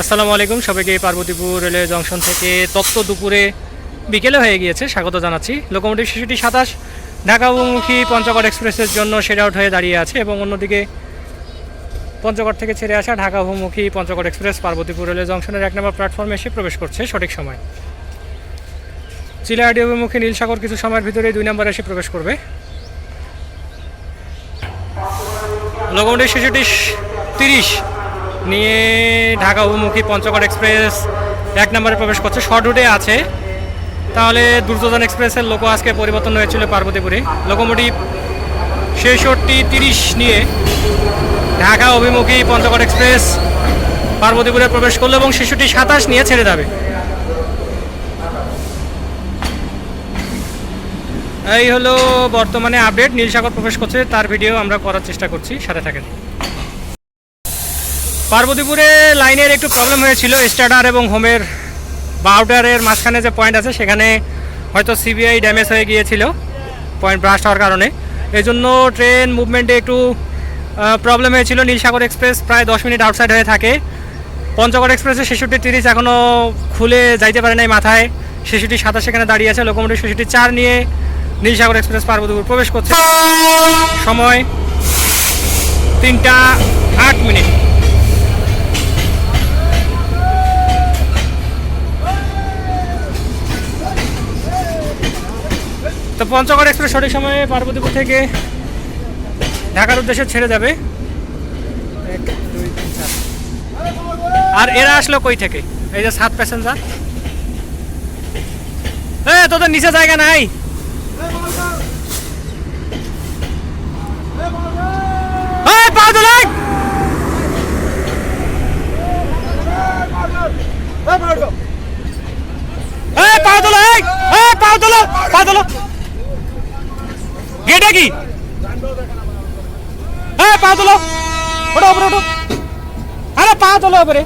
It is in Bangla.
আসসালামু আলাইকুম, সবাইকে পার্বতীপুর রেলওয়ে জংশন থেকে তপ্ত দুপুরে বিকেলে হয়ে গিয়েছে, স্বাগত জানাচ্ছি। লোকোমোটিভ শিশুটি সাতাশ, ঢাকা অভিমুখী পঞ্চগড় এক্সপ্রেসের জন্য সেট আউট হয়ে দাঁড়িয়ে আছে এবং অন্যদিকে পঞ্চগড় থেকে ছেড়ে আসা ঢাকা অভিমুখী পঞ্চগড় এক্সপ্রেস পার্বতীপুর রেলওয়ে জংশনের এক নম্বর প্ল্যাটফর্মে এসে প্রবেশ করছে সঠিক সময়। চিলাহাটি অভিমুখী নীলসাগর কিছু সময়ের ভিতরে দুই নম্বরে এসে প্রবেশ করবে। লোকোমোটিভ শিশুটি তিরিশ নিয়ে ঢাকা অভিমুখী পঞ্চগড় এক্সপ্রেস এক নম্বরে প্রবেশ করছে। শর্ট রুটে আছে। তাহলে দুর্যোধন এক্সপ্রেসের লোকো আজকে পরিবর্তন হয়েছিল পার্বতীপুরে। লোকোমোটিভ ছেষট্টি তিরিশ নিয়ে ঢাকা অভিমুখী পঞ্চগড় এক্সপ্রেস পার্বতীপুরে প্রবেশ করল এবং শিশুটি সাতাশ নিয়ে ছেড়ে যাবে। এই হলো বর্তমানে আপডেট। নীলসাগর প্রবেশ করছে, তার ভিডিও আমরা করার চেষ্টা করছি। সাথে থাকেন। পার্বতীপুরে লাইনের একটু প্রবলেম হয়েছিল স্টার্টার এবং হোমের বা আউটারের মাঝখানে যে পয়েন্ট আছে, সেখানে হয়তো সিবিআই ড্যামেজ হয়ে গিয়েছিল পয়েন্ট ব্রাস্ট হওয়ার কারণে। এই জন্য ট্রেন মুভমেন্টে একটু প্রবলেম হয়েছিল। নীলসাগর এক্সপ্রেস প্রায় দশ মিনিট আউটসাইড হয়ে থাকে। পঞ্চগড় এক্সপ্রেসের ছেষট্টি তিরিশ এখনও খুলে যাইতে পারে নাই মাথায়। শিশুটি সাতাশ সেখানে দাঁড়িয়ে আছে লোকোমোটিভ শিশুটি চার নিয়ে নীলসাগর এক্সপ্রেস পার্বতীপুর প্রবেশ করছে। সময় তিনটা আট মিনিট। তো পঞ্চগড় এক্সপ্রেস সঠিক সময়ে পার্বতীপুর থেকে ঢাকার উদ্দেশ্যে ছেড়ে যাবে। আর এরা আসলো কই থেকে এই যে সাত প্যাসেঞ্জার এ তোদের নিচে জায়গা নাই এই, পা তোলেন! এই, পা তোলো, এই! এই, পা তোলো, পা তোলো। গেটে কি? হ্যাঁ পা তোলো। ওটা ওপরে ওটো। আরে পা তোলো ওপরে